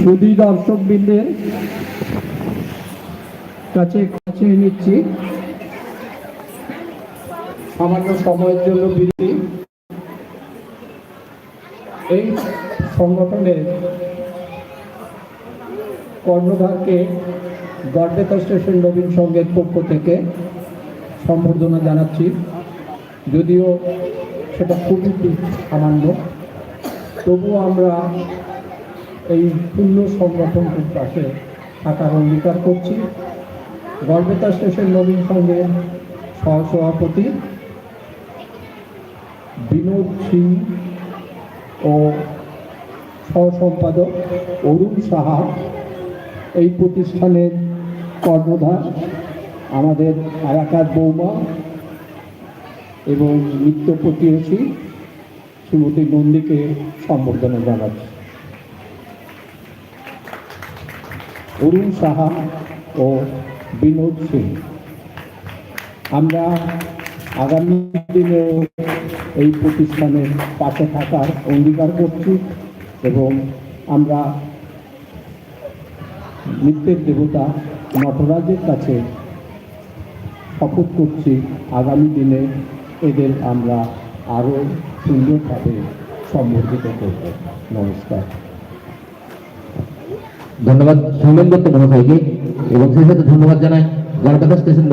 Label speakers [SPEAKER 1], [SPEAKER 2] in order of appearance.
[SPEAKER 1] সুদী দর্শকবৃন্দের কাছে কাছে নিচ্ছি। সামান্য সময়ের জন্য বিরতি। এই সংগঠনের কর্ণধারকে গড়বেতা স্টেশন নবীন সংঘের পক্ষ থেকে সম্বর্ধনা জানাচ্ছি। যদিও সেটা খুবই সামান্য। তবুও আমরা এই পূর্ণ সংগঠনটির পাশে থাকার অঙ্গীকার করছি। গড়বেতা স্টেশন নবীন সংঘের সহসভাপতি বিনোদ সিং ও সহসম্পাদক অরুণ সাহা এই প্রতিষ্ঠানের কর্ণধার। আমাদের এলাকার বৌমা এবং নিত্য প্রতিবেশী শ্রীমতী নন্দীকে সম্বর্ধনা জানাচ্ছি। অরুণ সাহা ও বিনোদ সিং। আমরা আগামী দিনেও এই প্রতিষ্ঠানের পাশে থাকার অঙ্গীকার করছি এবং আমরা নৃত্যের দেবতা নটরাজের কাছে শপথ করছি আগামী দিনে এদের আমরা আরও সুন্দরভাবে সম্বর্ধিত করব। নমস্কার।
[SPEAKER 2] ধন্যবাদ সৌমেন দত্ত মহাশয়কে এবং সেই সাথে ধন্যবাদ জানাই। গণতান্ত্রিক স্টেশন